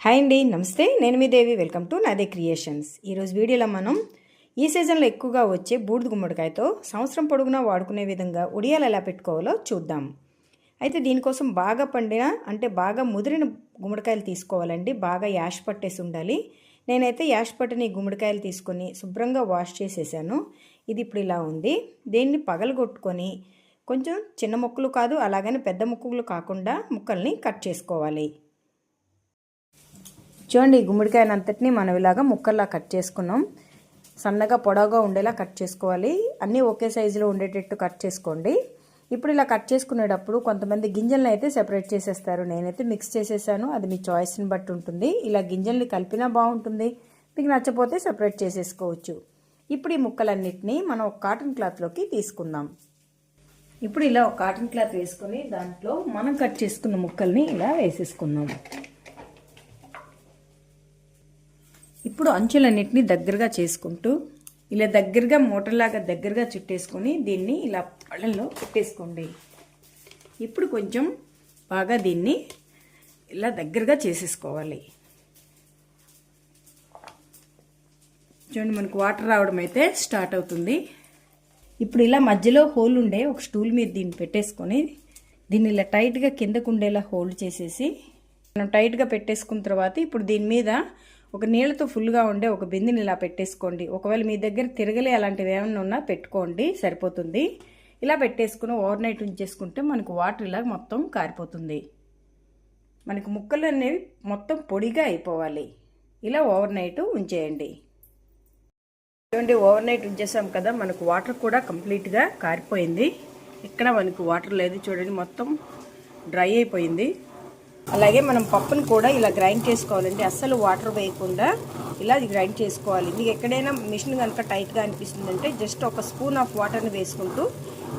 Hi అండి నమస్తే. నేను మీ దేవి. వెల్కమ్ టు నాదే క్రియేషన్స్ ఈరోజు వీడియోలో మనం ఈ సీజన్లో ఎక్కువగా వచ్చే బూడిద గుమ్మడికాయతో సంవత్సరం పొడుగునా వాడుకునే విధంగా ఉడియాలు ఎలా పెట్టుకోవాలో చూద్దాం. అయితే దీనికోసం బాగా పండిన అంటే బాగా ముదిరిన గుమ్మడికాయలు తీసుకోవాలండి. బాగా యాష్ పట్టేసి ఉండాలి. నేనైతే యాష్ పట్టిన గుమ్మడికాయలు తీసుకొని శుభ్రంగా వాష్ చేసేసాను. ఇది ఇప్పుడు ఇలా ఉంది. దీన్ని పగలగొట్టుకొని కొంచెం చిన్న ముక్కలు కాదు అలాగని పెద్ద ముక్కలు కాకుండా ముక్కల్ని కట్ చేసుకోవాలి. చూడండి ఈ గుమ్మడికాయను అంతటిని మనం ఇలాగా ముక్కల్లా కట్ చేసుకున్నాం. సన్నగా పొడవుగా ఉండేలా కట్ చేసుకోవాలి. అన్నీ ఒకే సైజులో ఉండేటట్టు కట్ చేసుకోండి. ఇప్పుడు ఇలా కట్ చేసుకునేటప్పుడు కొంతమంది గింజలను అయితే సెపరేట్ చేసేస్తారు. నేనైతే మిక్స్ చేసేసాను. అది మీ చాయిస్ని బట్టి ఉంటుంది. ఇలా గింజల్ని కలిపినా బాగుంటుంది. మీకు నచ్చపోతే సెపరేట్ చేసేసుకోవచ్చు. ఇప్పుడు ఈ ముక్కలన్నిటినీ మనం ఒక కాటన్ క్లాత్లోకి తీసుకుందాం. ఇప్పుడు ఇలా ఒక కాటన్ క్లాత్ వేసుకొని దాంట్లో మనం కట్ చేసుకున్న ముక్కల్ని ఇలా వేసేసుకుందాం. ఇప్పుడు అంచులన్నింటినీ దగ్గరగా చేసుకుంటూ ఇలా దగ్గరగా మూటలాగా దగ్గరగా చుట్టేసుకొని దీన్ని ఇలా పళ్ళల్లో పెట్టేసుకోండి. ఇప్పుడు కొంచెం బాగా దీన్ని ఇలా దగ్గరగా చేసేసుకోవాలి. చూడండి మనకు వాటర్ రావడం అయితే స్టార్ట్ అవుతుంది. ఇప్పుడు ఇలా మధ్యలో హోల్ ఉండే ఒక స్టూల్ మీద దీన్ని పెట్టేసుకొని దీన్ని ఇలా టైట్గా కిందకు ఉండేలా హోల్డ్ చేసేసి మనం టైట్గా పెట్టేసుకున్న తర్వాత ఇప్పుడు దీని మీద ఒక నీళ్ళతో ఫుల్గా ఉండే ఒక బిందెని ఇలా పెట్టేసుకోండి. ఒకవేళ మీ దగ్గర తిరగలే అలాంటివి ఏమైనా ఉన్నా పెట్టుకోండి సరిపోతుంది. ఇలా పెట్టేసుకుని ఓవర్ నైట్ ఉంచేసుకుంటే మనకు వాటర్ ఇలా మొత్తం కారిపోతుంది. మనకి ముక్కలు అనేవి మొత్తం పొడిగా అయిపోవాలి. ఇలా ఓవర్ నైట్ ఉంచేయండి. చూడండి ఓవర్ నైట్ ఉంచేసాం కదా మనకు వాటర్ కూడా కంప్లీట్గా కారిపోయింది. ఇక్కడ మనకు వాటర్ లేదు చూడండి మొత్తం డ్రై అయిపోయింది. అలాగే మనం పప్పును కూడా ఇలా గ్రైండ్ చేసుకోవాలండి. అస్సలు వాటర్ వేయకుండా ఇలా గ్రైండ్ చేసుకోవాలి. మీకు ఎక్కడైనా మిషన్ కనుక టైట్గా అనిపిస్తుందంటే జస్ట్ ఒక స్పూన్ ఆఫ్ వాటర్ని వేసుకుంటూ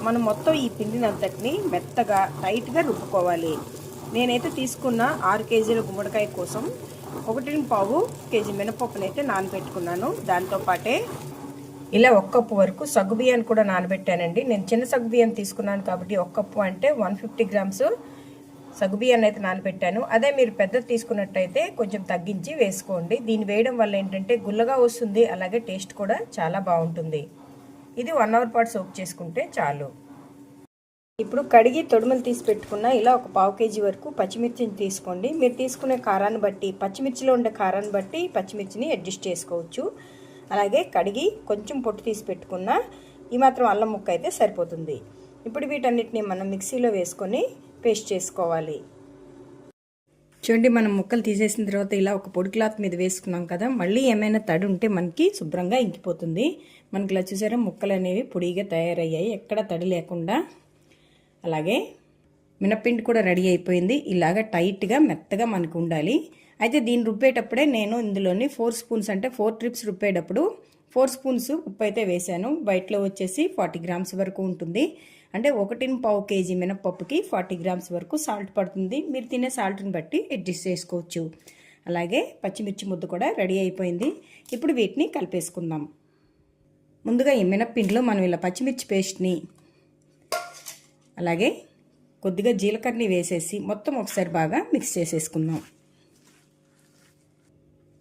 మనం మొత్తం ఈ పిండినంతటిని మెత్తగా టైట్గా రుబ్బుకోవాలి. నేనైతే తీసుకున్న ఆరు కేజీల గుమ్మడికాయ కోసం ఒకటిని పావు కేజీ మినపప్పునైతే నానబెట్టుకున్నాను. దాంతోపాటే ఇలా ఒక కప్పు వరకు సగ్గుబియ్యాన్ని కూడా నానబెట్టానండి. నేను చిన్న సగ్గుబియ్యం తీసుకున్నాను కాబట్టి ఒక కప్పు అంటే వన్ ఫిఫ్టీ గ్రామ్స్ సగ్గుబియ్యాన్ని అయితే నానబెట్టాను. అదే మీరు పెద్దది తీసుకున్నట్టయితే కొంచెం తగ్గించి వేసుకోండి. దీన్ని వేయడం వల్ల ఏంటంటే గుల్లగా వస్తుంది. అలాగే టేస్ట్ కూడా చాలా బాగుంటుంది. ఇది వన్ అవర్ పాటు సోక్ చేసుకుంటే చాలు. ఇప్పుడు కడిగి తొడుమలు తీసి పెట్టుకున్న ఇలా ఒక పావు కేజీ వరకు పచ్చిమిర్చిని తీసుకోండి. మీరు తీసుకునే కారాన్ని బట్టి పచ్చిమిర్చిలో ఉండే కారాన్ని బట్టి పచ్చిమిర్చిని అడ్జస్ట్ చేసుకోవచ్చు. అలాగే కడిగి కొంచెం పొట్టు తీసి పెట్టుకున్న ఈ మాత్రం అల్లం ముక్క అయితే సరిపోతుంది. ఇప్పుడు వీటన్నిటిని మనం మిక్సీలో వేసుకొని పేస్ట్ చేసుకోవాలి. చూడండి మనం ముక్కలు తీసేసిన తర్వాత ఇలా ఒక పొడి క్లాత్ మీద వేసుకున్నాం కదా మళ్ళీ ఏమైనా తడి ఉంటే మనకి శుభ్రంగా ఇంకిపోతుంది. మనకి ఇలా చూసారా ముక్కలు అనేవి పొడిగా తయారయ్యాయి. ఎక్కడ తడి లేకుండా. అలాగే మినప్పిండి కూడా రెడీ అయిపోయింది. ఇలాగ టైట్గా మెత్తగా మనకు ఉండాలి. అయితే దీన్ని రుబ్బేటప్పుడే నేను ఇందులోని ఫోర్ స్పూన్స్ అంటే ఫోర్ ట్రిప్స్ రుబ్బేటప్పుడు ఫోర్ స్పూన్స్ ఉప్పు అయితే వేశాను. బయటలో వచ్చేసి ఫార్టీ గ్రామ్స్ వరకు ఉంటుంది. అంటే ఒకటిని పావు కేజీ మినప్పప్పుకి ఫార్టీ గ్రామ్స్ వరకు సాల్ట్ పడుతుంది. మీరు తినే సాల్ట్ని బట్టి అడ్జస్ట్ చేసుకోవచ్చు. అలాగే పచ్చిమిర్చి ముద్ద కూడా రెడీ అయిపోయింది. ఇప్పుడు వీటిని కలిపేసుకుందాం. ముందుగా ఈ మినప్పిండిలో మనం ఇలా పచ్చిమిర్చి పేస్ట్ని అలాగే కొద్దిగా జీలకర్రని వేసేసి మొత్తం ఒకసారి బాగా మిక్స్ చేసేసుకుందాం.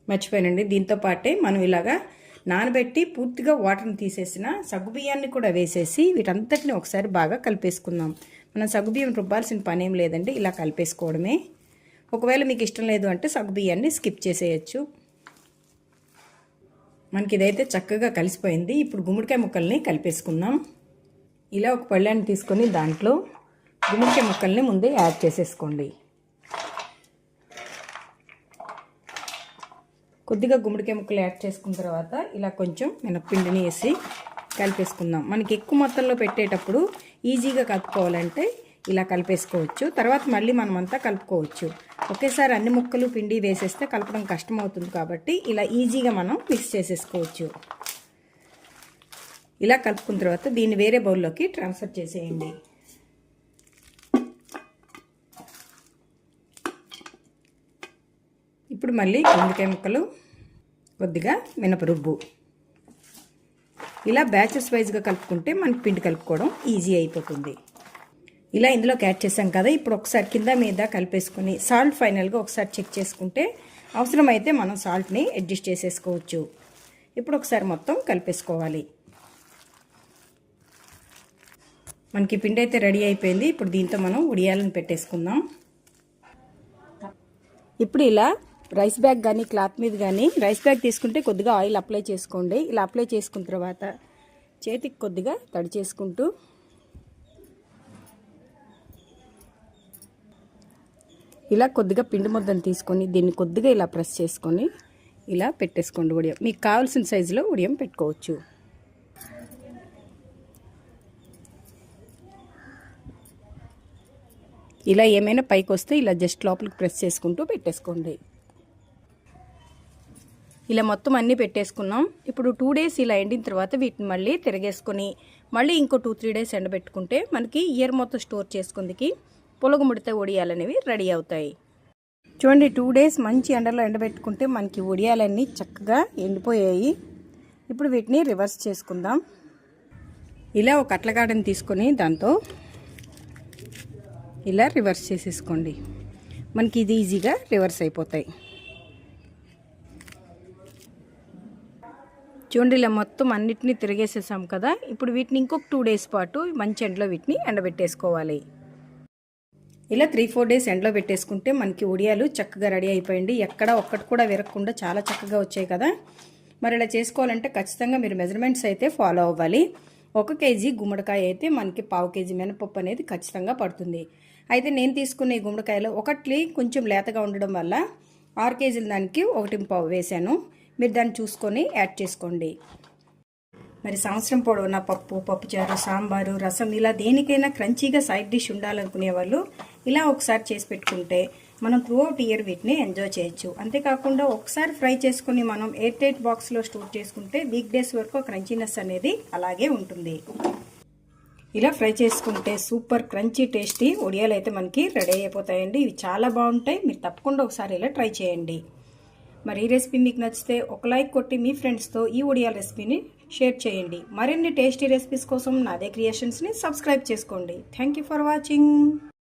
మర్చిపోయానండి. దీంతో పాటే మనం ఇలాగా నానబెట్టి పూర్తిగా వాటర్ని తీసేసిన సగ్గుబియ్యాన్ని కూడా వేసేసి వీటంతటిని ఒకసారి బాగా కలిపేసుకుందాం. మనం సగ్గుబియ్యం రుబ్బాల్సిన పని ఏం లేదండి ఇలా కలిపేసుకోవడమే. ఒకవేళ మీకు ఇష్టం లేదు అంటే సగ్గుబియ్యాన్ని స్కిప్ చేసేయచ్చు. మనకి ఇదైతే చక్కగా కలిసిపోయింది. ఇప్పుడు గుమ్మడికాయ ముక్కల్ని కలిపేసుకుందాం. ఇలా ఒక పళ్ళాన్ని తీసుకొని దాంట్లో గుమ్మడికాయ ముక్కల్ని ముందే యాడ్ చేసేసుకోండి. కొద్దిగా గుమ్మడికాయ ముక్కలు యాడ్ చేసుకున్న తర్వాత ఇలా కొంచెం మినప్పిండిని వేసి కలిపేసుకుందాం. మనకి ఎక్కువ మొత్తంలో పెట్టేటప్పుడు ఈజీగా కలుపుకోవాలంటే ఇలా కలిపేసుకోవచ్చు. తర్వాత మళ్ళీ మనం అంతా కలుపుకోవచ్చు. ఒకేసారి అన్ని ముక్కలు పిండి వేసేస్తే కలపడం కష్టం అవుతుంది కాబట్టి ఇలా ఈజీగా మనం మిక్స్ చేసేసుకోవచ్చు. ఇలా కలుపుకున్న తర్వాత దీన్ని వేరే బౌల్లోకి ట్రాన్స్ఫర్ చేసేయండి. ఇప్పుడు మళ్ళీ గుండెకాయ ముక్కలు కొద్దిగా మినపరుబ్బు. ఇలా బ్యాచెస్ వైజ్గా కలుపుకుంటే మనకి పిండి కలుపుకోవడం ఈజీ అయిపోతుంది. ఇలా ఇందులోకి యాడ్ చేసాం కదా ఇప్పుడు ఒకసారి కింద మీద కలిపేసుకుని సాల్ట్ ఫైనల్గా ఒకసారి చెక్ చేసుకుంటే అవసరమైతే మనం సాల్ట్ని అడ్జస్ట్ చేసేసుకోవచ్చు. ఇప్పుడు ఒకసారి మొత్తం కలిపేసుకోవాలి. మనకి పిండి అయితే రెడీ అయిపోయింది ఇప్పుడు దీంతో మనం ఉడియాలను పెట్టేసుకుందాం. ఇప్పుడు ఇలా రైస్ బ్యాగ్ కానీ క్లాత్ మీద కానీ రైస్ బ్యాగ్ తీసుకుంటే కొద్దిగా ఆయిల్ అప్లై చేసుకోండి. ఇలా అప్లై చేసుకున్న తర్వాత చేతికి కొద్దిగా తడి చేసుకుంటూ ఇలా కొద్దిగా పిండి ముద్దను తీసుకొని దీన్ని కొద్దిగా ఇలా ప్రెస్ చేసుకొని ఇలా పెట్టేసుకోండి ఉడియం మీకు కావాల్సిన సైజులో ఉడియం పెట్టుకోవచ్చు. ఇలా ఏమైనా పైకి వస్తే ఇలా జస్ట్ లోపలికి ప్రెస్ చేసుకుంటూ పెట్టేసుకోండి. ఇలా మొత్తం అన్నీ పెట్టేసుకున్నాం. ఇప్పుడు టూ డేస్ ఇలా ఎండిన తర్వాత వీటిని మళ్ళీ తిరగేసుకొని మళ్ళీ ఇంకో టూ త్రీ డేస్ ఎండబెట్టుకుంటే మనకి ఇయర్ మొత్తం స్టోర్ చేసుకుందికి పొలగు ముడితే ఒడియాలనేవి రెడీ అవుతాయి. చూడండి టూ డేస్ మంచి ఎండలో ఎండబెట్టుకుంటే మనకి ఒడియాలన్నీ చక్కగా ఎండిపోయాయి. ఇప్పుడు వీటిని రివర్స్ చేసుకుందాం. ఇలా ఒక అట్లగాడని తీసుకొని దాంతో ఇలా రివర్స్ చేసేసుకోండి. మనకి ఇది ఈజీగా రివర్స్ అయిపోతాయి. చూడండి ఇలా మొత్తం అన్నిటినీ తిరిగేసేసాం కదా. ఇప్పుడు వీటిని ఇంకొక టూ డేస్ పాటు మంచి ఎండలో వీటిని ఎండబెట్టేసుకోవాలి. ఇలా త్రీ ఫోర్ డేస్ ఎండలో పెట్టేసుకుంటే మనకి ఉడియాలు చక్కగా రెడీ అయిపోయింది. ఎక్కడ ఒక్కటి కూడా విరగకుండా చాలా చక్కగా వచ్చాయి కదా. మరి ఇలా చేసుకోవాలంటే ఖచ్చితంగా మీరు మెజర్మెంట్స్ అయితే ఫాలో అవ్వాలి. ఒక కేజీ గుమ్మడికాయ అయితే మనకి పావు కేజీ మినపప్పు అనేది ఖచ్చితంగా పడుతుంది. అయితే నేను తీసుకున్న ఈ గుమ్మడికాయలో ఒకటి కొంచెం లేతగా ఉండడం వల్ల ఆరు కేజీల దానికి ఒకటి పావు వేశాను మీరు దాన్ని చూసుకొని యాడ్ చేసుకోండి. మరి సంవత్సరం పొడవునా పప్పు పప్పుచారు సాంబారు రసం ఇలా దేనికైనా క్రంచీగా సైడ్ డిష్ ఉండాలనుకునే వాళ్ళు ఇలా ఒకసారి చేసి పెట్టుకుంటే మనం త్రూ అవుట్ ఇయర్ వీటిని ఎంజాయ్ చేయొచ్చు. అంతేకాకుండా ఒకసారి ఫ్రై చేసుకుని మనం ఎయిర్ టైట్ బాక్స్లో స్టోర్ చేసుకుంటే వీక్ డేస్ వరకు క్రంచీనెస్ అనేది అలాగే ఉంటుంది. ఇలా ఫ్రై చేసుకుంటే సూపర్ క్రంచీ టేస్టీ ఒడియాలు అయితే మనకి రెడీ అయిపోతాయండి. ఇవి చాలా బాగుంటాయి. మీరు తప్పకుండా ఒకసారి ఇలా ట్రై చేయండి. మరి ఈ రెసిపీ మీకు నచ్చితే ఒక లైక్ కొట్టి మీ ఫ్రెండ్స్తో ఈ ఒడియాల రెసిపీని షేర్ చేయండి. మరిన్ని టేస్టీ రెసిపీస్ కోసం నాదే క్రియేషన్స్ని సబ్స్క్రైబ్ చేసుకోండి. Thank you for watching